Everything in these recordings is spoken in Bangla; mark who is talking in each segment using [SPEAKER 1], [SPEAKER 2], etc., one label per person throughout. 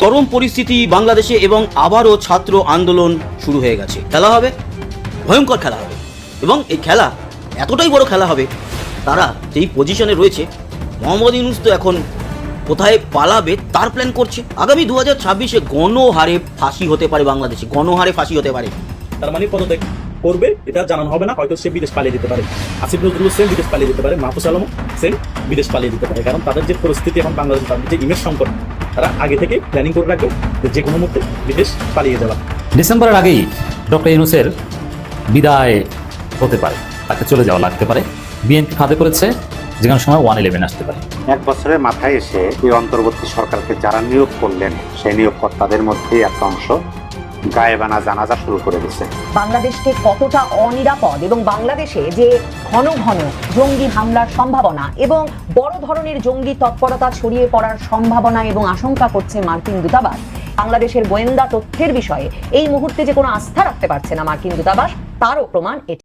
[SPEAKER 1] চরম পরিস্থিতি বাংলাদেশে এবং আবারও ছাত্র আন্দোলন শুরু হয়ে গেছে। খেলা হবে, ভয়ঙ্কর খেলা হবে। এবং এই খেলা এতটাই বড় খেলা হবে, তারা যেই পজিশনে রয়েছে, মোহাম্মদ ইউনুস তো এখন কোথায় পালাবে তার প্ল্যান করছে। আগামী দু হাজার ছাব্বিশে গণহারে ফাঁসি হতে পারে বাংলাদেশে। গণহারে ফাঁসি হতে পারে।
[SPEAKER 2] তার মানে পদত্যাগ করবে এটা জানানো হবে না হয়তো সে বিদেশ পালিয়ে যেতে পারে। আসিফ নজরুল সেম বিদেশ পালিয়ে যেতে পারে মাহফুজ আলম সেম বিদেশ পালিয়ে যেতে পারে। কারণ তাদের যে পরিস্থিতি এখন বাংলাদেশ তাদের যে ইমেজ সংকট তারা আগে থেকে প্ল্যানিং করে রাখবে যে যে কোনো মুহূর্তে বিদেশ পালিয়ে যাওয়া।
[SPEAKER 3] ডিসেম্বরের আগেই ডক্টর ইউনুসের বিদায় হতে পারে তাকে চলে যাওয়া লাগতে পারে। বিএনপি ফাঁদে করেছে যেখানে সময় ওয়ান ইলেভেন আসতে পারে।
[SPEAKER 4] এক বছরের মাথায় এসে এই অন্তর্বর্তী সরকারকে যারা নিয়োগ করলেন সেই নিয়োগকর্তাদের মধ্যে একটা অংশ গায়েবানা জানাজা শুরু করে দিচ্ছে
[SPEAKER 5] বাংলাদেশকে কতটা অনিরাপদ এবং বাংলাদেশে যে ঘন ঘন জঙ্গি হামলার সম্ভাবনা এবং বড় ধরনের জঙ্গি তৎপরতা ছড়িয়ে পড়ার সম্ভাবনা এবং আশঙ্কা করছে মার্কিন দূতাবাস বাংলাদেশের গোয়েন্দা তথ্যের বিষয়ে এই মুহূর্তে যে কোনো আস্থা রাখতে পারছে না মার্কিন দূতাবাস তারও প্রমাণ এটি।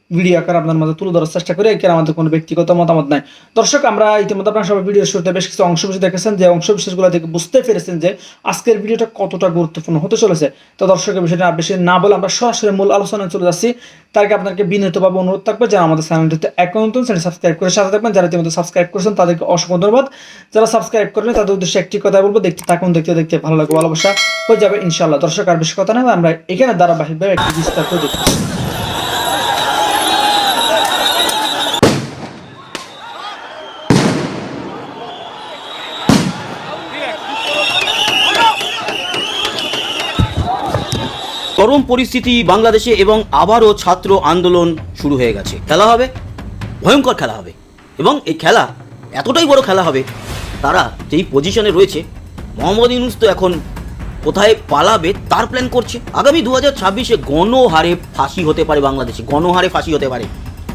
[SPEAKER 6] ভিডিও আকার আপনার মধ্যে তুলে ধরার চেষ্টা করি এখানে আমাদের কোনো ব্যক্তিগত মতামত নাই। দর্শক, আমরা ইতিমধ্যে আপনার সবাই ভিডিও শুরুতে বেশ কিছু অংশ বিশেষ দেখেছেন, যে অংশ বিশেষগুলো দেখে বুঝতে পেরেছেন যে আজকের ভিডিওটা কতটা গুরুত্বপূর্ণ হতে চলেছে। তো দর্শকের বিষয়টা বেশি না বলে আমরা সরাসরি মূল আলোচনায় চলে যাচ্ছি। তার আগে আপনাকে বিনীতভাবে অনুরোধ থাকবে, যারা আমাদের চ্যানেলটিতে এক নতুন চ্যানেল সাবস্ক্রাইব করে সাথে থাকবেন। যারা ইতিমধ্যে সাবস্ক্রাইব করেছেন, তাদেরকে অসংখ্য ধন্যবাদ। যারা সাবস্ক্রাইব করেন তাদের উদ্দেশ্যে একটি কথা বলব, দেখতে থাকুন, দেখতে দেখতে ভালো লাগবে, ভালোবাসা হয়ে যাবে ইনশাল্লাহ দর্শক, আর বেশি কথা নেই আমরা এখানে ধারাবাহিকভাবে একটি বিস্তারিত দেখতেছি
[SPEAKER 1] চরম পরিস্থিতি বাংলাদেশে এবং আবারও ছাত্র আন্দোলন শুরু হয়ে গেছে। খেলা হবে, ভয়ঙ্কর খেলা হবে। এবং এই খেলা এতটাই বড় খেলা হবে, তারা যেই পজিশনে রয়েছে, মোহাম্মদ ইউনুস তো এখন কোথায় পালাবে তার প্ল্যান করছে। আগামী দু হাজার ছাব্বিশে গণহারে ফাঁসি হতে পারে বাংলাদেশে, গণহারে ফাঁসি হতে পারে।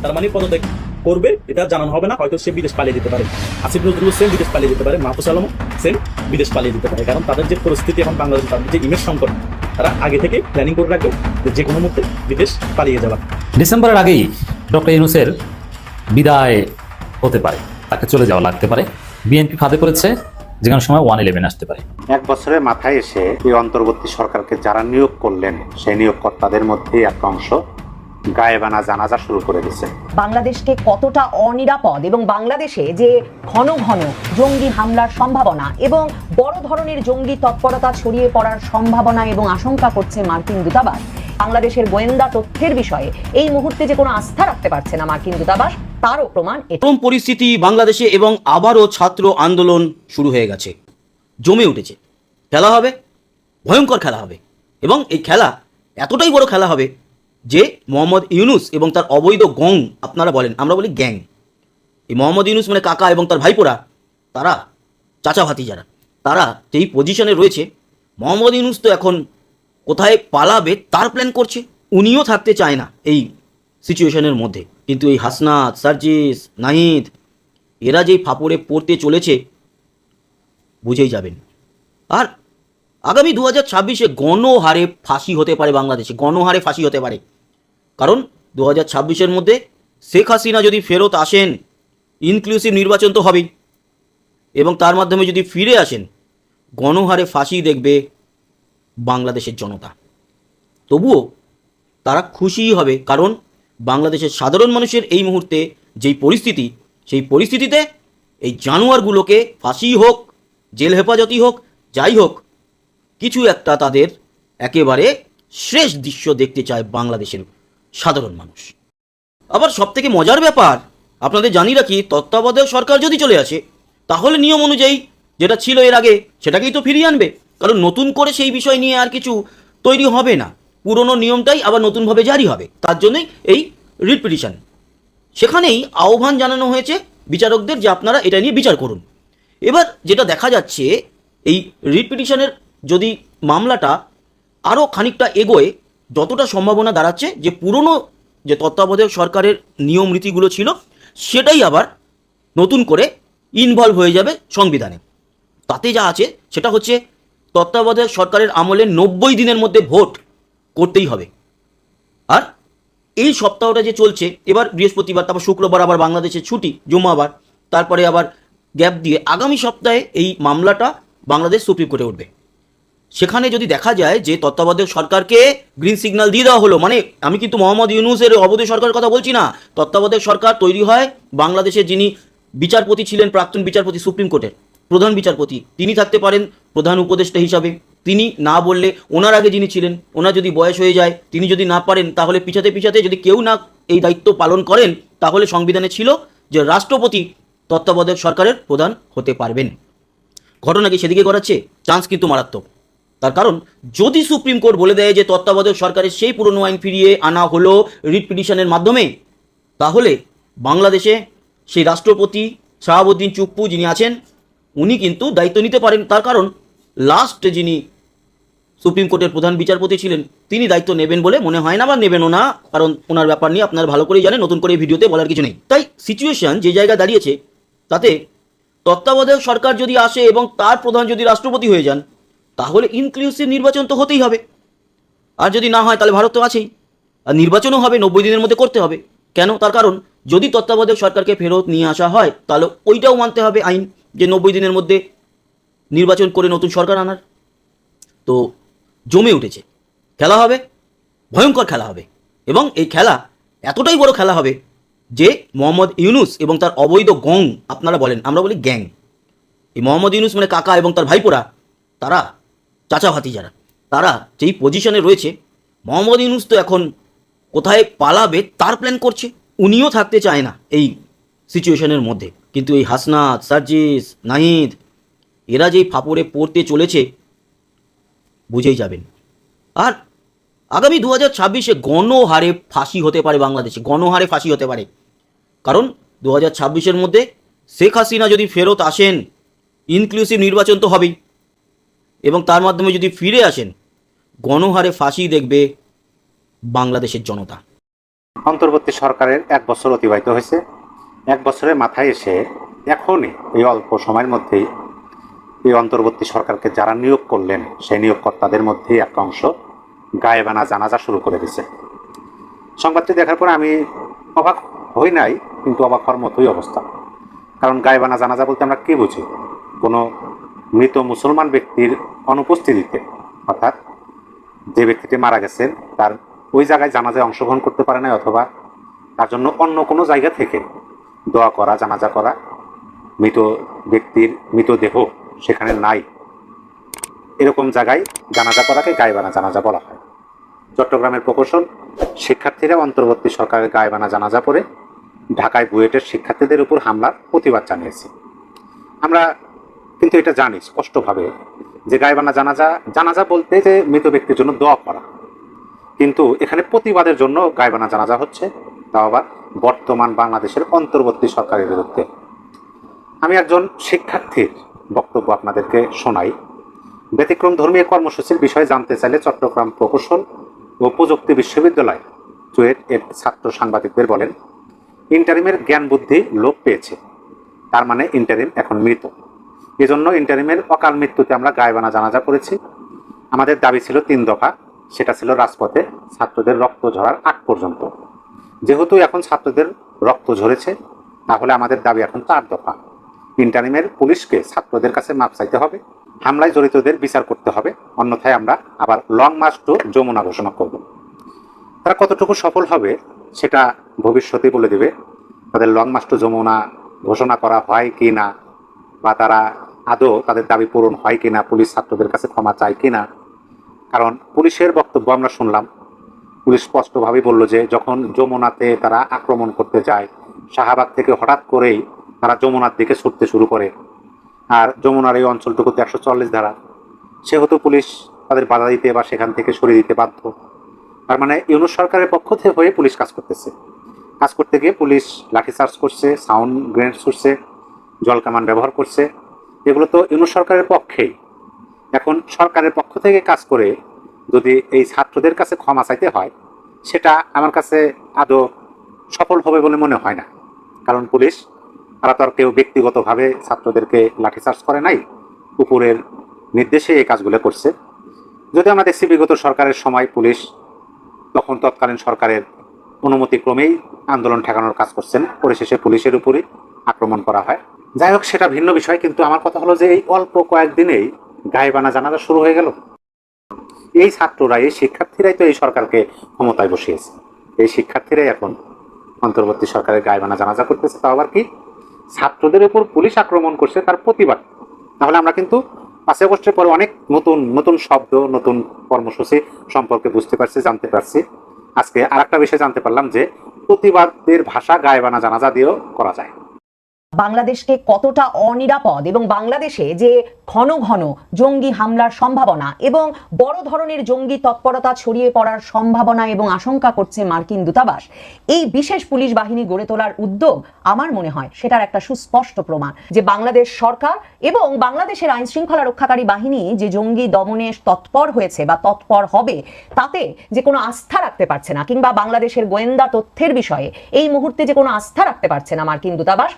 [SPEAKER 2] তার মানে পদত্যাগ করবে, এটা জানানো হবে না, হয়তো সে বিদেশ পালিয়ে যেতে পারে। আসিফ নজরুল সেম বিদেশ পালিয়ে যেতে পারে, মাহফুজ আলম সেম বিদেশ পালিয়ে যেতে পারে। কারণ তাদের যে পরিস্থিতি এখন বাংলাদেশ, তাদের যে ইমেজ সংকট তারা আগে থেকে প্ল্যানিং করে রাখবে যে কোনো মুহূর্তে বিদেশ পালিয়ে যাওয়া
[SPEAKER 3] ডিসেম্বরের আগেই ডক্টর ইউনুসের বিদায় হতে পারে তাকে চলে যাওয়া লাগতে পারে। বিএনপি ফাঁদে করেছে যেখানে সময় ওয়ান ইলেভেন আসতে পারে।
[SPEAKER 4] এক বছরের মাথায় এসে এই অন্তর্বর্তী সরকারকে যারা নিয়োগ করলেন সেই নিয়োগকর্তাদের মধ্যে একটা অংশ গায়েবানা জানাজা শুরু করে দিচ্ছে
[SPEAKER 5] বাংলাদেশকে কতটা অনিরাপদ এবং বাংলাদেশে যে ঘন ঘন জঙ্গি হামলার সম্ভাবনা এবং বড় ধরনের জঙ্গি তৎপরতা ছড়িয়ে পড়ার সম্ভাবনা এবং আশঙ্কা করছে মার্কিন দূতাবাস বাংলাদেশের গোয়েন্দা তথ্যের বিষয়ে এই মুহূর্তে যে কোনো আস্থা রাখতে পারছে না মার্কিন দূতাবাস তারও প্রমাণ
[SPEAKER 1] চরম পরিস্থিতি বাংলাদেশে এবং আবারও ছাত্র আন্দোলন শুরু হয়ে গেছে। জমে উঠেছে। খেলা হবে। ভয়ঙ্কর খেলা হবে। এবং এই খেলা এতটাই বড় খেলা হবে যে মোহাম্মদ ইউনুস এবং তার অবৈধ গং, আপনারা বলেন, আমরা বলি গ্যাং। এই মোহাম্মদ ইউনুস মানে কাকা এবং তার ভাইপোরা, তারা, চাচা ভাতি যারা, তারা যেই পজিশনে রয়েছে, মোহাম্মদ ইউনুস তো এখন কোথায় পালাবে তার প্ল্যান করছে, উনিও থাকতে চায় না এই সিচুয়েশনের মধ্যে। কিন্তু এই হাসনাত, সার্জিস, নাহিদ, এরা যেই ফাপড়ে পড়তে চলেছে, বুঝেই যাবেন। আর আগামী দু হাজার ছাব্বিশে গণহারে ফাঁসি হতে পারে বাংলাদেশে, গণহারে ফাঁসি হতে পারে। কারণ দু হাজার ছাব্বিশের মধ্যে শেখ হাসিনা যদি ফেরত আসেন ইনক্লুসিভ নির্বাচন তো হবেই। এবং তার মাধ্যমে যদি ফিরে আসেন, গণহারে ফাঁসি দেখবে বাংলাদেশের জনতা। তবুও তারা খুশিই হবে, কারণ বাংলাদেশের সাধারণ মানুষের এই মুহূর্তে যেই পরিস্থিতি, সেই পরিস্থিতিতে এই জানোয়ারগুলোকে ফাঁসি হোক, জেল হেফাজতই হোক, যাই হোক, কিছু একটা তাদের একেবারে শেষ দৃশ্য দেখতে চায় বাংলাদেশের সাধারণ মানুষ। আবার সব থেকে মজার ব্যাপার, আপনাদের জানি রাখি, তত্ত্বাবধায়ক সরকার যদি চলে আসে, তাহলে নিয়ম অনুযায়ী যেটা ছিল এর আগে, সেটাকেই তো ফিরিয়ে আনবে। কারণ নতুন করে সেই বিষয় নিয়ে আর কিছু তৈরি হবে না। পুরনো নিয়মটাই আবার নতুনভাবে জারি হবে। তার জন্যই এই রিট পিটিশন। সেখানেই আহ্বান জানানো হয়েছে বিচারকদের যে আপনারা এটা নিয়ে বিচার করুন। এবার যেটা দেখা যাচ্ছে, এই রিট পিটিশনের যদি মামলাটা আরও খানিকটা এগোয় যতটা সম্ভাবনা দাঁড়াচ্ছে যে পুরনো যে তত্ত্বাবধায়ক সরকারের নিয়ম রীতিগুলো ছিল, সেটাই আবার নতুন করে ইনভলভ হয়ে যাবে সংবিধানে। তাতে যা আছে, সেটা হচ্ছে তত্ত্বাবধায়ক সরকারের আমলে নব্বই দিনের মধ্যে ভোট করতেই হবে। আর এই সপ্তাহটা যে চলছে, এবার বৃহস্পতিবার, তারপর শুক্রবার আবার বাংলাদেশে ছুটি, জুম্মাবার, তারপরে আবার গ্যাপ দিয়ে আগামী সপ্তাহে এই মামলাটা বাংলাদেশ সুপ্রিম কোর্টে উঠবে। সেখানে যদি দেখা যায় যে তত্ত্বাবধায়ক সরকারকে গ্রিন সিগন্যাল দিয়ে দেওয়া হলো মানে আমি কিন্তু মোহাম্মদ ইউনুসের অবৈধ সরকারের কথা বলছি না, তত্ত্বাবধায়ক সরকার তৈরি হয় বাংলাদেশে যিনি বিচারপতি ছিলেন, প্রাক্তন বিচারপতি, সুপ্রিম কোর্টের প্রধান বিচারপতি, তিনি থাকতে পারেন প্রধান উপদেষ্টা হিসাবে। তিনি না বললে ওনার আগে যিনি ছিলেন, ওনার যদি বয়স হয়ে যায়, তিনি যদি না পারেন, তাহলে পিছাতে পিছাতে যদি কেউ না এই দায়িত্ব পালন করেন, তাহলে সংবিধানে ছিল যে রাষ্ট্রপতি তত্ত্বাবধায়ক সরকারের প্রধান হতে পারবেন। ঘটনা কি সেদিকে করাচ্ছে চান্স কিন্তু মারাত্মক। তার কারণ, যদি সুপ্রিম কোর্ট বলে দেয় যে তত্ত্বাবধায়ক সরকারের সেই পুরনো আইন ফিরিয়ে আনা হলো রিট পিটিশনের মাধ্যমে, তাহলে বাংলাদেশে সেই রাষ্ট্রপতি শাহাবুদ্দিন চুপ্পু যিনি আছেন, উনি কিন্তু দায়িত্ব নিতে পারেন। তার কারণ লাস্ট যিনি সুপ্রিম কোর্টের প্রধান বিচারপতি ছিলেন, তিনি দায়িত্ব নেবেন বলে মনে হয় না বা নেবেনও না, কারণ ওনার ব্যাপার নিয়ে আপনারা ভালো করেই জানেন, নতুন করে ভিডিওতে বলার কিছু নেই। তাই সিচুয়েশন যে জায়গায় দাঁড়িয়েছে, তাতে তত্ত্বাবধায়ক সরকার যদি আসে এবং তার প্রধান যদি রাষ্ট্রপতি হয়ে যান তাহলে ইনক্লুসিভ নির্বাচন তো হতেই হবে। আর যদি না হয়, তাহলে ভারত তো আছেই। আর নির্বাচনও হবে, নব্বই দিনের মধ্যে করতে হবে। কেন? তার কারণ, যদি তত্ত্বাবধায়ক সরকারকে ফেরত নিয়ে আসা হয়, তাহলে ওইটাও মানতে হবে আইন, যে নব্বই দিনের মধ্যে নির্বাচন করে নতুন সরকার আনার। তো জমে উঠেছে। খেলা হবে, ভয়ঙ্কর খেলা হবে। এবং এই খেলা এতটাই বড় খেলা হবে যে মোহাম্মদ ইউনুস এবং তার অবৈধ গং, আপনারা বলেন, আমরা বলি গ্যাং। এই মোহাম্মদ ইউনুস মানে কাকা এবং তার ভাইপোরা, তারা চাচা ভাতি যারা তারা যেই পজিশনে রয়েছে, মোহাম্মদ ইউনুস তো এখন কোথায় পালাবে তার প্ল্যান করছে। উনিও থাকতে চায় না এই সিচুয়েশনের মধ্যে। কিন্তু এই হাসনাত, সার্জিস, নাহিদ, এরা যেই ফাপড়ে পড়তে চলেছে, বুঝেই যাবেন। আর আগামী দু হাজার ছাব্বিশে গণহারে ফাঁসি হতে পারে বাংলাদেশে। গণহারে ফাঁসি হতে পারে। কারণ দু হাজার ছাব্বিশের মধ্যে শেখ হাসিনা যদি ফেরত আসেন ইনক্লুসিভ নির্বাচন তো হবেই। এবং তার মাধ্যমে যদি ফিরে আসেন, গণহারে ফাঁসি দেখবে বাংলাদেশের জনতা।
[SPEAKER 4] অন্তর্বর্তী সরকারের এক বছর অতিবাহিত হয়েছে। এক বছরের মাথায় এসে এখনই এই অল্প সময়ের মধ্যেই এই অন্তর্বর্তী সরকারকে যারা নিয়োগ করলেন, সেই নিয়োগকর্তাদের মধ্যেই এক অংশ গায়েবানা জানাজা শুরু করে দিছে সংবাদটি দেখার পর আমি অবাক হই নাই, কিন্তু অবাক হওয়ার মতোই অবস্থা। কারণ গায়েবানা জানাজা বলতে আমরা কি বুঝি? কোনো মৃত মুসলমান ব্যক্তির অনুপস্থিতিতে, অর্থাৎ যে ব্যক্তিটি মারা গেছেন, তার ওই জায়গায় জানাজায় অংশগ্রহণ করতে পারে না অথবা তার জন্য অন্য কোনো জায়গা থেকে দোয়া করা, জানাজা করা, মৃত ব্যক্তির মৃতদেহ সেখানে নাই। এরকম জায়গায় জানাজা করাকে গায়েবানা জানাজা বলা হয়। চট্টগ্রামের প্রকৌশল শিক্ষার্থীরা অন্তর্বর্তী সরকারের গায়েবানা জানাজা পড়ে ঢাকায় বুয়েটের শিক্ষার্থীদের উপর হামলার প্রতিবাদ জানিয়েছে। আমরা কিন্তু এটা জানি, স্পষ্টভাবে। যে গায়েবানা জানাজা জানাজা বলতে যে মৃত ব্যক্তির জন্য দোয়া করা। কিন্তু এখানে প্রতিবাদের জন্য গায়েবানা জানাজা হচ্ছে। তাও আবার বর্তমান বাংলাদেশের অন্তর্বর্তী সরকারের বিরুদ্ধে। আমি একজন শিক্ষার্থীর বক্তব্য আপনাদেরকে শোনাই। ব্যতিক্রম ধর্মীয় কর্মসূচির বিষয়ে জানতে চাইলে চট্টগ্রাম প্রকৌশল ও প্রযুক্তি বিশ্ববিদ্যালয়, চুয়েট এর ছাত্র সাংবাদিকদের বলেন, ইন্টারিমের জ্ঞান বুদ্ধি লোপ পেয়েছে। তার মানে ইন্টারিম এখন মৃত। এজন্য ইন্টারিমের অকাল মৃত্যুতে আমরা গায়েবানা জানাজা করেছি। আমাদের দাবি ছিল তিন দফা, সেটা ছিল রাজপথে ছাত্রদের রক্ত ঝরার আগ পর্যন্ত। যেহেতু এখন ছাত্রদের রক্ত ঝরেছে, তাহলে আমাদের দাবি এখন চার দফা। ইন্টারিমের পুলিশকে ছাত্রদের কাছে মাপ চাইতে হবে, হামলায় জড়িতদের বিচার করতে হবে, অন্যথায় আমরা আবার লং মার্চ টু যমুনা ঘোষণা করব। তারা কতটুকু সফল হবে সেটা ভবিষ্যতে বলে দেবে। তাদের লং মার্চ টু যমুনা ঘোষণা করা হয় কি না, বা তারা আদৌ তাদের দাবি পূরণ হয় কিনা, পুলিশ ছাত্রদের কাছে ক্ষমা চায় কিনা? কারণ পুলিশের বক্তব্য আমরা শুনলাম। পুলিশ স্পষ্টভাবে বলল যে, যখন যমুনাতে তারা আক্রমণ করতে যায়, শাহবাগ থেকে হঠাৎ করেই তারা যমুনার দিকে ছুটতে শুরু করে। আর যমুনার এই অঞ্চলটুকুতে একশো চল্লিশ ধারা। সেহেতু পুলিশ তাদের বাধা দিতে বা সেখান থেকে সরিয়ে দিতে বাধ্য। তার মানে ইউনুস সরকারের পক্ষ থেকে হয়ে পুলিশ কাজ করতেছে। কাজ করতে গিয়ে পুলিশ লাঠিচার্জ করছে, সাউন্ড গ্রেনেড ছুটছে, জল কামান ব্যবহার করছে। এগুলো তো ইউনুস সরকারের পক্ষেই। এখন সরকারের পক্ষ থেকে কাজ করে যদি এই ছাত্রদের কাছে ক্ষমা চাইতে হয়, সেটা আমার কাছে আদৌ সফল হবে বলে মনে হয় না। কারণ পুলিশ, তারা তো আর কেউ ব্যক্তিগতভাবে ছাত্রদেরকে লাঠিচার্জ করে নাই উপরের নির্দেশে এই কাজগুলো করছে। যদি আমরা দেখছি বিগত সরকারের সময় পুলিশ তখন তৎকালীন সরকারের অনুমতি ক্রমেই আন্দোলন ঠেকানোর কাজ করছেন, পরিশেষে পুলিশের উপরই। আক্রমণ করা হয়। যাই হোক, সেটা ভিন্ন বিষয়, কিন্তু আমার কথা হলো যে এই অল্প কয়েকদিনেই গায়েবানা জানাজা শুরু হয়ে গেল। এই ছাত্ররা, এই শিক্ষার্থীরাই তো এই সরকারকে ক্ষমতায় বসিয়েছে। এই শিক্ষার্থীরাই এখন অন্তর্বর্তী সরকারের গায়েবানা জানাজা করতেছে। তাও আবার কি? ছাত্রদের উপর পুলিশ আক্রমণ করছে তার প্রতিবাদ। তাহলে আমরা কিন্তু পাঁচই আগস্টের পরে অনেক নতুন নতুন শব্দ, নতুন কর্মসূচি সম্পর্কে বুঝতে পারছি, জানতে পারছি। আজকে আর একটা বিষয় জানতে পারলাম যে প্রতিবাদের ভাষা গায়েবানা জানাজা দিয়েও করা যায়।
[SPEAKER 5] বাংলাদেশকে কতটা অনিরাপদ এবং বাংলাদেশে যে ঘন ঘন জঙ্গি হামলার সম্ভাবনা এবং বড় ধরনের জঙ্গি তৎপরতা ছড়িয়ে পড়ার সম্ভাবনা এবং আশঙ্কা করছে মার্কিন দূতাবাস, এই বিশেষ পুলিশ বাহিনী গড়ে তোলার উদ্যোগ আমার মনে হয় সেটার একটা সুস্পষ্ট প্রমাণ যে বাংলাদেশ সরকার এবং বাংলাদেশের আইন শৃঙ্খলা রক্ষাকারী বাহিনী যে জঙ্গি দমনে তৎপর হয়েছে বা তৎপর হবে, তাতে যে কোনো আস্থা রাখতে পারছে না কিংবা বাংলাদেশের গোয়েন্দা তথ্যের বিষয়ে এই মুহূর্তে যে কোনো আস্থা রাখতে পারছে না মার্কিন দূতাবাস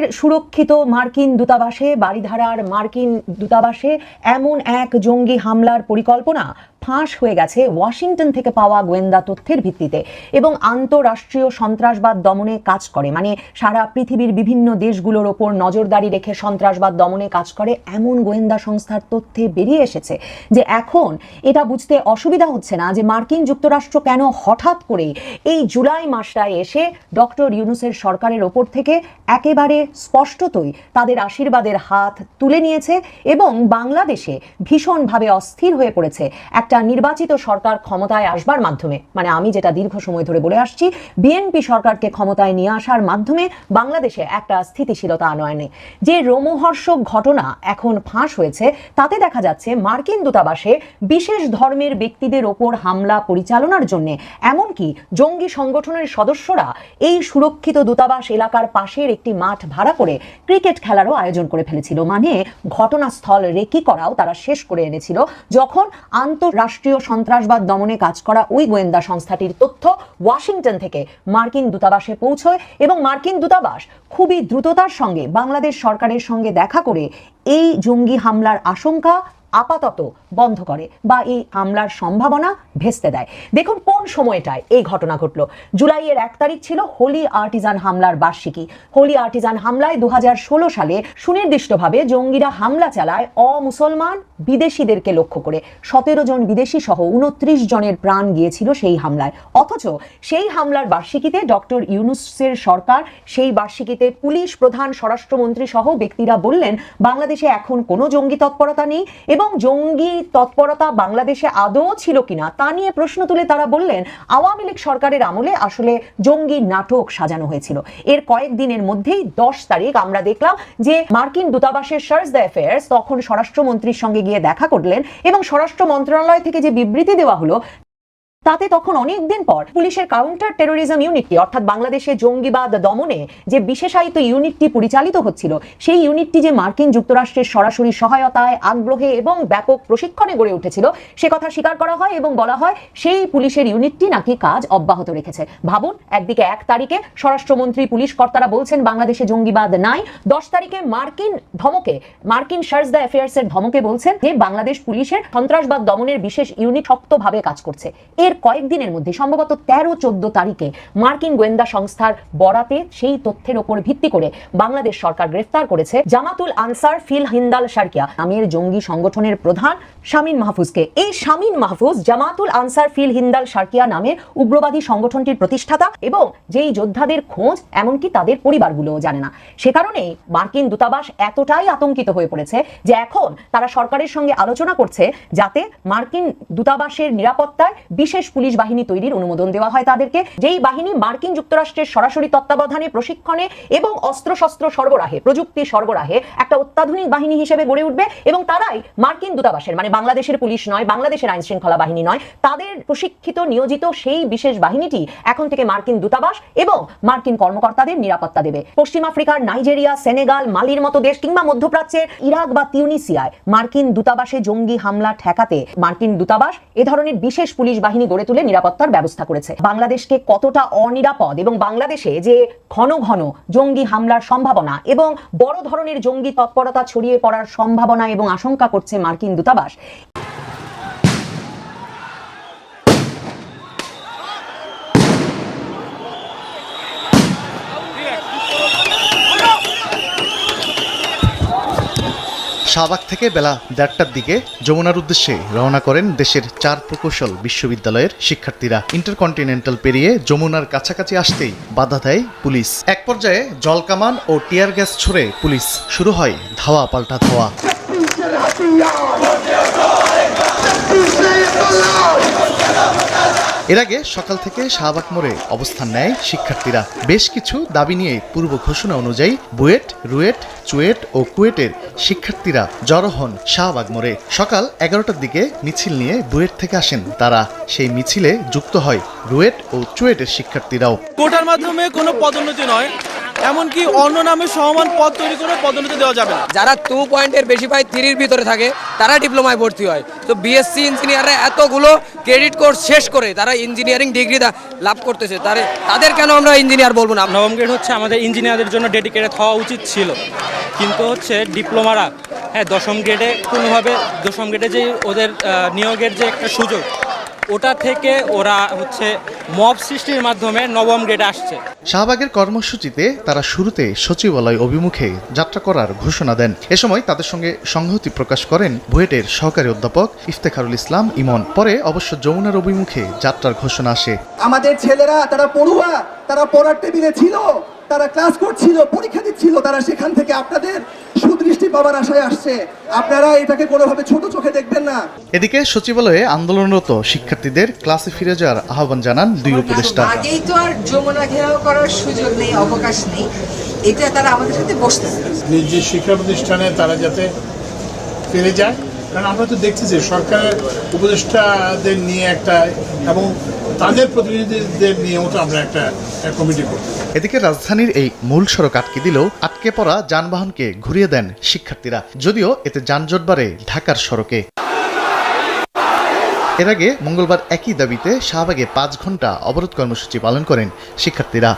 [SPEAKER 5] বাংলাদেশের সুরক্ষিত মার্কিন দূতাবাসে বাড়িধারার মার্কিন দূতাবাসে এমন এক জঙ্গি হামলার পরিকল্পনা ফাঁস হয়ে গেছে ওয়াশিংটন থেকে পাওয়া গোয়েন্দা তথ্যের ভিত্তিতে এবং আন্তঃরাষ্ট্রীয় সন্ত্রাসবাদ দমনে কাজ করে। মানে সারা পৃথিবীর বিভিন্ন দেশগুলোর ওপর নজরদারি রেখে সন্ত্রাসবাদ দমনে কাজ করে এমন গোয়েন্দা সংস্থার তথ্যে বেরিয়ে এসেছে যে এখন এটা বুঝতে অসুবিধা হচ্ছে না যে মার্কিন যুক্তরাষ্ট্র কেন হঠাৎ করে এই জুলাই মাসটায় এসে ডক্টর ইউনুসের সরকারের ওপর থেকে একেবারে স্পষ্টতই তাদের আশীর্বাদের হাত তুলে নিয়েছে এবং বাংলাদেশে ভীষণভাবে অস্থির হয়ে পড়েছে। একটা নির্বাচিত সরকার ক্ষমতায় আসবার মাধ্যমে মানে আমি যেটা দীর্ঘ সময় ধরে বলে আসছি বিএনপি সরকারকে ক্ষমতায় নিয়ে আসার মাধ্যমে বাংলাদেশে একটা স্থিতিশীলতা আনয়নে যে রোমহর্ষক ঘটনা এখন ফাঁস হয়েছে, তাতে দেখা যাচ্ছে মার্কিন দূতাবাসে বিশেষ ধর্মের ব্যক্তিদের ওপর হামলা পরিচালনার জন্য, এমনকি জঙ্গি সংগঠনের সদস্যরা এই সুরক্ষিত দূতাবাস এলাকার পাশের একটি মাঠ ভাড়া করে ক্রিকেট খেলারও আয়োজন করে ফেলেছিল। মানে ঘটনাস্থল রেকি করাও তারা শেষ করে এনেছিল। যখন আন্তঃরাষ্ট্রীয় সন্ত্রাসবাদ দমনে কাজ করা ওই গোয়েন্দা সংস্থাটির তথ্য ওয়াশিংটন থেকে মার্কিন দূতাবাসে পৌঁছয় এবং মার্কিন দূতাবাস খুবই দ্রুততার সঙ্গে বাংলাদেশ সরকারের সঙ্গে দেখা করে এই জঙ্গি হামলার আশঙ্কা আপাতত বন্ধ করে বা এই হামলার সম্ভাবনা ভেস্তে দেয়। দেখুন কোন সময়টায় এই ঘটনা ঘটলো। জুলাইয়ের এক তারিখ ছিল হোলি আর্টিজান হামলার বার্ষিকী। হোলি আর্টিজান হামলায় দু হাজার ষোলো সালে সুনির্দিষ্টভাবে জঙ্গিরা হামলা চালায় অমুসলমান বিদেশিদেরকে লক্ষ্য করে। সতেরো জন বিদেশি সহ উনত্রিশ জনের প্রাণ গিয়েছিল সেই হামলায়। অথচ সেই হামলার বার্ষিকীতে ডক্টর ইউনুসের সরকার, সেই বার্ষিকীতে পুলিশ প্রধান, স্বরাষ্ট্রমন্ত্রী সহ ব্যক্তিরা বললেন, বাংলাদেশে এখন কোনো জঙ্গি তৎপরতা নেই এবং জঙ্গি তৎপরতা বাংলাদেশে আদৌ ছিল কিনা তা নিয়ে প্রশ্ন তুলে তারা বললেন, আওয়ামী লীগ সরকারের আমলে আসলে জঙ্গি নাটক সাজানো হয়েছিল। এর কয়েকদিনের মধ্যেই দশ তারিখ আমরা দেখলাম যে মার্কিন দূতাবাসের সার্চ দ্য অ্যাফেয়ার্স তখন স্বরাষ্ট্রমন্ত্রীর সঙ্গে গিয়ে দেখা করলেন এবং স্বরাষ্ট্র মন্ত্রণালয় থেকে যে বিবৃতি দেওয়া হলো তাতে তখন অনেকদিন পর পুলিশের কাউন্টার টেরোরিজম ইউনিটটি অর্থাৎ বাংলাদেশে জঙ্গিবাদ দমনে যে বিশেষায়িত ইউনিটটি পরিচালিত হচ্ছিল, সেই ইউনিটটি যে মার্কিন যুক্তরাষ্ট্রের সরাসরি সহায়তায়, আগ্রহে এবং ব্যাপক প্রশিক্ষণে গড়ে উঠেছিল, সে কথা স্বীকার করা হয় এবং বলা হয় সেই পুলিশের ইউনিটটি নাকি কাজ অব্যাহত রেখেছে। ভাবুন, একদিকে এক তারিখে স্বরাষ্ট্রমন্ত্রী, পুলিশ কর্তারা বলছেন বাংলাদেশে জঙ্গিবাদ নাই, দশ তারিখে মার্কিন ধমকে, মার্কিন সার্চ দ্য অ্যাফেয়ার্সের ধমকে বলছেন যে বাংলাদেশ পুলিশের সন্ত্রাসবাদ দমনের বিশেষ ইউনিট শক্তভাবে কাজ করছে। এর কয়েকদিনের মধ্যে, সম্ভবত তেরো চোদ্দ তারিখে মার্কিন গোয়েন্দা সংস্থার বরাতে সেই তথ্যের ওপর ভিত্তি করে বাংলাদেশ সরকার গ্রেফতার করেছে জামাতুল আনসার ফিল হিন্দাল সার্কিয়া নামের জঙ্গি সংগঠনের প্রধান শামিন মাহফুজকে। এই শামিন মাহফুজ জামাতুল আনসার ফিল হিন্দাল সার্কিয়া নামের উগ্রবাদী সংগঠনটির প্রতিষ্ঠাতা এবং যেই যোদ্ধাদের খোঁজ, এমনকি তাদের পরিবারগুলোও জানে না। সে কারণে মার্কিন দূতাবাস এতটাই আতঙ্কিত হয়ে পড়েছে যে এখন তারা সরকারের সঙ্গে আলোচনা করছে যাতে মার্কিন দূতাবাসের নিরাপত্তায় বিশেষ বিশেষ পুলিশ বাহিনী তৈরির অনুমোদন দেওয়া হয় তাদেরকে। যেই বাহিনী মার্কিন যুক্তরাষ্ট্রের সরাসরি তত্ত্বাবধানে, প্রশিক্ষণে এবং অস্ত্রশস্ত্র সরবরাহে, প্রযুক্তি সরবরাহে একটা অত্যাধুনিক বাহিনী হিসেবে গড়ে উঠবে এবং তারাই মার্কিন দূতাবাসের মানে বাংলাদেশের পুলিশ নয়, বাংলাদেশের আইন শৃঙ্খলা বাহিনী নয়, তাদের প্রশিক্ষিত, নিয়োজিত সেই বিশেষ বাহিনীটি এখন থেকে মার্কিন দূতাবাস এবং মার্কিন কর্মকর্তাদের নিরাপত্তা দেবে। পশ্চিম আফ্রিকার নাইজেরিয়া, সেনেগাল, মালির মতো দেশ কিংবা মধ্যপ্রাচ্যের ইরাক বা তিউনিসিয়ায় মার্কিন দূতাবাসে জঙ্গি হামলা ঠেকাতে মার্কিন দূতাবাস এ ধরনের বিশেষ পুলিশ বাহিনী গড়ে তুলে নিরাপত্তার ব্যবস্থা করেছে। বাংলাদেশকে কতটা অনিরাপদ এবং বাংলাদেশে যে ঘন ঘন জঙ্গি হামলার সম্ভাবনা এবং বড় ধরনের জঙ্গি তৎপরতা ছড়িয়ে পড়ার সম্ভাবনা এবং আশঙ্কা করছে মার্কিন দূতাবাস
[SPEAKER 7] শাহবাগ থেকে বেলা দেড়টার দিকে যমুনার উদ্দেশ্যে রওনা করেন দেশের চার প্রকৌশল বিশ্ববিদ্যালয়ের শিক্ষার্থীরা। ইন্টারকন্টিনেন্টাল পেরিয়ে যমুনার কাছাকাছি আসতেই বাধা দেয় পুলিশ। এক পর্যায়ে জলকামান ও টিয়ার গ্যাস ছুড়ে পুলিশ শুরু হয় ধাওয়া পাল্টা ধাওয়া এর আগে সকাল থেকে শাহবাগ মোড়ে অবস্থান নেয় শিক্ষার্থীরা। বেশ কিছু দাবি নিয়ে পূর্ব ঘোষণা অনুযায়ী বুয়েট, রুয়েট, চুয়েট ও কুয়েটের শিক্ষার্থীরা জড়ো হন শাহবাগ মোড়ে। সকাল এগারোটার দিকে মিছিল নিয়ে বুয়েট থেকে আসেন তারা। সেই মিছিলে যুক্ত হয় রুয়েট ও চুয়েটের শিক্ষার্থীরাও।
[SPEAKER 8] কোটার মাধ্যমে কোনো পদোন্নতি নয়। এমনকি অন্য নামে সমান পদ তৈরি করে পদোন্নতি দেওয়া যাবে না।
[SPEAKER 9] যারা টু পয়েন্টের বেশি পায় থ্রির ভিতরে থাকে তারা ডিপ্লোমায় ভর্তি হয়। তো বিএসসি ইঞ্জিনিয়াররা এতগুলো ক্রেডিট কোর্স শেষ করে তারা ইঞ্জিনিয়ারিং ডিগ্রি লাভ করতেছে। তারে তাদের কেন আমরা ইঞ্জিনিয়ার বলব না?
[SPEAKER 8] নবম গ্রেড হচ্ছে আমাদের ইঞ্জিনিয়ারদের জন্য ডেডিকেটেড হওয়া উচিত ছিল। কিন্তু হচ্ছে ডিপ্লোমারা হ্যাঁ দশম গ্রেডে কোনোভাবে দশম গ্রেডে যে ওদের নিয়োগের যে একটা সুযোগ ওটা থেকে ওরা হচ্ছে মব সৃষ্টির মাধ্যমে নবম গ্রেডে আসছে।
[SPEAKER 7] শাহবাগের কর্মসূচিতে তারা শুরুতে সচিবালয় অভিমুখে যাত্রা করার ঘোষণা দেন। এ সময় তাদের সঙ্গে সংহতি প্রকাশ করেন বুয়েটের সহকারী অধ্যাপক ইফতেখারুল ইসলাম ইমন। পরে অবশ্য যমুনার অভিমুখে যাত্রার ঘোষণা আসে।
[SPEAKER 10] আমাদের ছেলেরা তারা পড়ুয়া তারা পড়ার টেবিলে ছিল তারা ক্লাস করছিল পরীক্ষা দিচ্ছিল তারা সেখান থেকে আপনাদের সুদৃষ্টি আশায় আসছে। আপনারা এটাকে কোনোভাবে ছোট চোখে দেখবেন না।
[SPEAKER 7] এদিকে সচিবালয়ে আন্দোলনরত শিক্ষার্থীদের ক্লাসে ফিরে যাওয়ার আহ্বান জানান দুই উপদেষ্টা।
[SPEAKER 11] আগেই তো আর যমুনা ঘেরাও করার সুযোগ নেই অবকাশ নেই। এটা তারা আমাদের সাথে বসতে
[SPEAKER 12] নিজ শিক্ষা প্রতিষ্ঠানে তারা যাতে ফিরে যায় কারণ আমরা তো দেখছি যে সরকারের উপদেষ্টাদের নিয়ে একটা এবং তাদের প্রতিনিধিদের নিয়েও তো আমরা একটা কমিটি করি
[SPEAKER 7] এদিকে রাজধানীর এই মূল সড়ক আটকে দিলেও আটকে পড়া যানবাহনকে ঘুরিয়ে দেন শিক্ষার্থীরা, যদিও এতে যানজট বাড়ে ঢাকার সড়কে। এর আগে মঙ্গলবার একই দাবিতে শাহবাগে পাঁচ ঘণ্টা অবরোধ কর্মসূচি পালন করেন শিক্ষার্থীরা।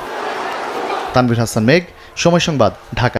[SPEAKER 7] তানভীর হাসান মেঘ, সময় সংবাদ, ঢাকা।